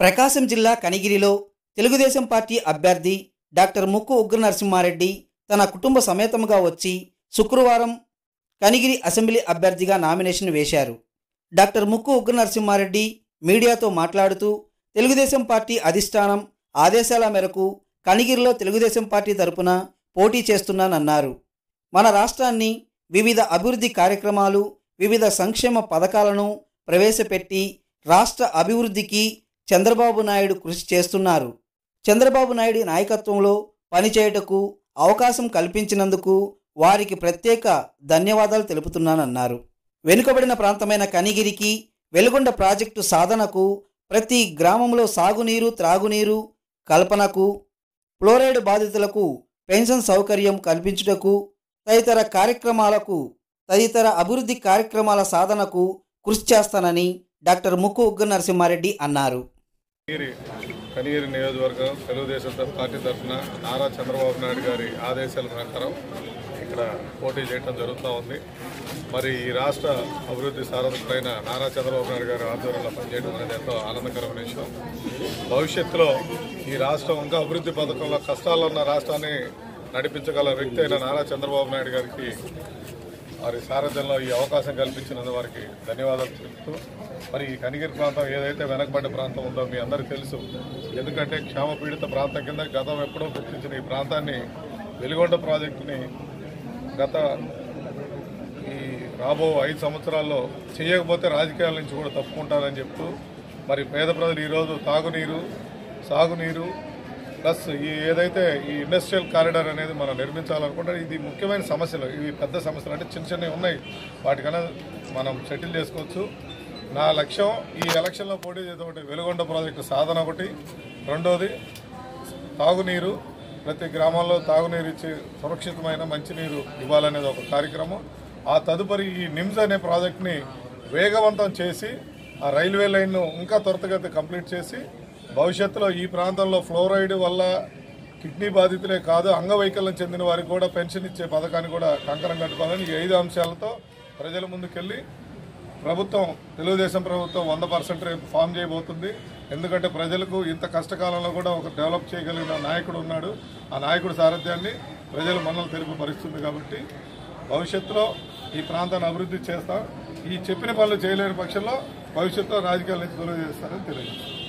ప్రకాశం జిల్లా కనిగిరిలో తెలుగుదేశం పార్టీ అభ్యర్థి డాక్టర్ ముక్కు ఉగ్ర నరసింహారెడ్డి తన కుటుంబ సమేతముగా వచ్చి శుక్రవారం కనిగిరి అసెంబ్లీ అభ్యర్థిగా నామినేషన్ వేశారు. డాక్టర్ ముక్కు ఉగ్ర నరసింహారెడ్డి మీడియాతో మాట్లాడుతూ తెలుగుదేశం పార్టీ అధిష్టానం ఆదేశాల మేరకు కనిగిరిలో తెలుగుదేశం పార్టీ తరపున పోటీ చేస్తున్నానన్నారు. మన రాష్ట్రాన్ని వివిధ అభివృద్ధి కార్యక్రమాలు వివిధ సంక్షేమ పథకాలను ప్రవేశపెట్టి రాష్ట్ర అభివృద్ధికి చంద్రబాబు నాయుడు కృషి చేస్తున్నారు. చంద్రబాబు నాయుడు నాయకత్వంలో పనిచేయుటకు అవకాశం కల్పించినందుకు వారికి ప్రత్యేక ధన్యవాదాలు తెలుపుతున్నానన్నారు. వెనుకబడిన ప్రాంతమైన కనిగిరికి వెలుగొండ ప్రాజెక్టు సాధనకు ప్రతి గ్రామంలో సాగునీరు త్రాగునీరు కల్పనకు ఫ్లోరైడ్ బాధితులకు పెన్షన్ సౌకర్యం కల్పించుటకు తదితర కార్యక్రమాలకు తదితర అభివృద్ధి కార్యక్రమాల సాధనకు కృషి చేస్తానని డాక్టర్ ముక్కు ఉగ్గ నరసింహారెడ్డి అన్నారు. కనీరి కనీరి నియోజకవర్గం తెలుగుదేశం పార్టీ తరఫున నారా చంద్రబాబు నాయుడు గారి ఆదేశాల ప్రకారం ఇక్కడ పోటీ చేయడం జరుగుతూ ఉంది. మరి ఈ రాష్ట్ర అభివృద్ధి సారథులైన నారా చంద్రబాబు నాయుడు గారి ఆధ్వర్యంలో పనిచేయడం అనేది ఎంతో ఆనందకరమైన విషయం. భవిష్యత్తులో ఈ రాష్ట్రం ఇంకా అభివృద్ధి పథకంలో కష్టాల్లో ఉన్న రాష్ట్రాన్ని నడిపించగల వ్యక్తి అయిన నారా చంద్రబాబు నాయుడు గారికి మరి సారథ్యంలో ఈ అవకాశం కల్పించినందు వారికి ధన్యవాదాలు చెప్తూ మరి ఈ కనిగిరి ప్రాంతం ఏదైతే వెనకబడ్డ ప్రాంతం ఉందో మీ అందరికీ తెలుసు. ఎందుకంటే క్షేమ పీడిత ప్రాంతం కింద గతం ఎప్పుడో గుర్తించిన ఈ ప్రాంతాన్ని వెలుగొండ ప్రాజెక్టుని గత ఈ రాబో ఐదు సంవత్సరాల్లో చేయకపోతే రాజకీయాల నుంచి కూడా తప్పుకుంటారని చెప్తూ మరి పేద ప్రజలు ఈరోజు తాగునీరు సాగునీరు ప్లస్ ఈ ఏదైతే ఈ ఇండస్ట్రియల్ కారిడార్ అనేది మనం నిర్మించాలనుకుంటే ఇది ముఖ్యమైన సమస్యలు. ఇవి పెద్ద సమస్యలు. అంటే చిన్న చిన్నవి ఉన్నాయి. వాటికన్నా మనం సెటిల్ చేసుకోవచ్చు. నా లక్ష్యం ఈ ఎలక్షన్లో పోటీ చేసే ఒకటి వెలుగొండ ప్రాజెక్టు సాధన ఒకటి. రెండోది తాగునీరు. ప్రతి గ్రామంలో తాగునీరు ఇచ్చి సురక్షితమైన మంచినీరు ఇవ్వాలనేది ఒక కార్యక్రమం. ఆ తదుపరి ఈ నిమ్స్ అనే ప్రాజెక్ట్ని వేగవంతం చేసి ఆ రైల్వే లైన్ను ఇంకా త్వరితగతి కంప్లీట్ చేసి భవిష్యత్తులో ఈ ప్రాంతంలో ఫ్లోరైడ్ వల్ల కిడ్నీ బాధితులే కాదు అంగవైకల్యం చెందిన వారికి కూడా పెన్షన్ ఇచ్చే పథకాన్ని కూడా కంకరం కట్టుకోవాలని ఈ ఐదు అంశాలతో ప్రజల ముందుకెళ్ళి ప్రభుత్వం తెలుగుదేశం ప్రభుత్వం వంద పర్సెంట్ రేపు ఫామ్ చేయబోతుంది. ఎందుకంటే ప్రజలకు ఇంత కష్టకాలంలో కూడా ఒక డెవలప్ చేయగలిగిన నాయకుడు ఉన్నాడు. ఆ నాయకుడి సారథ్యాన్ని ప్రజలు మనల్ని తెలుపు పరిస్థితుంది కాబట్టి భవిష్యత్తులో ఈ ప్రాంతాన్ని అభివృద్ధి చేస్తాం. ఈ చెప్పిన పనులు చేయలేని పక్షంలో భవిష్యత్తులో రాజకీయాల నుంచి తెలియజేస్తారని తెలియజేస్తాం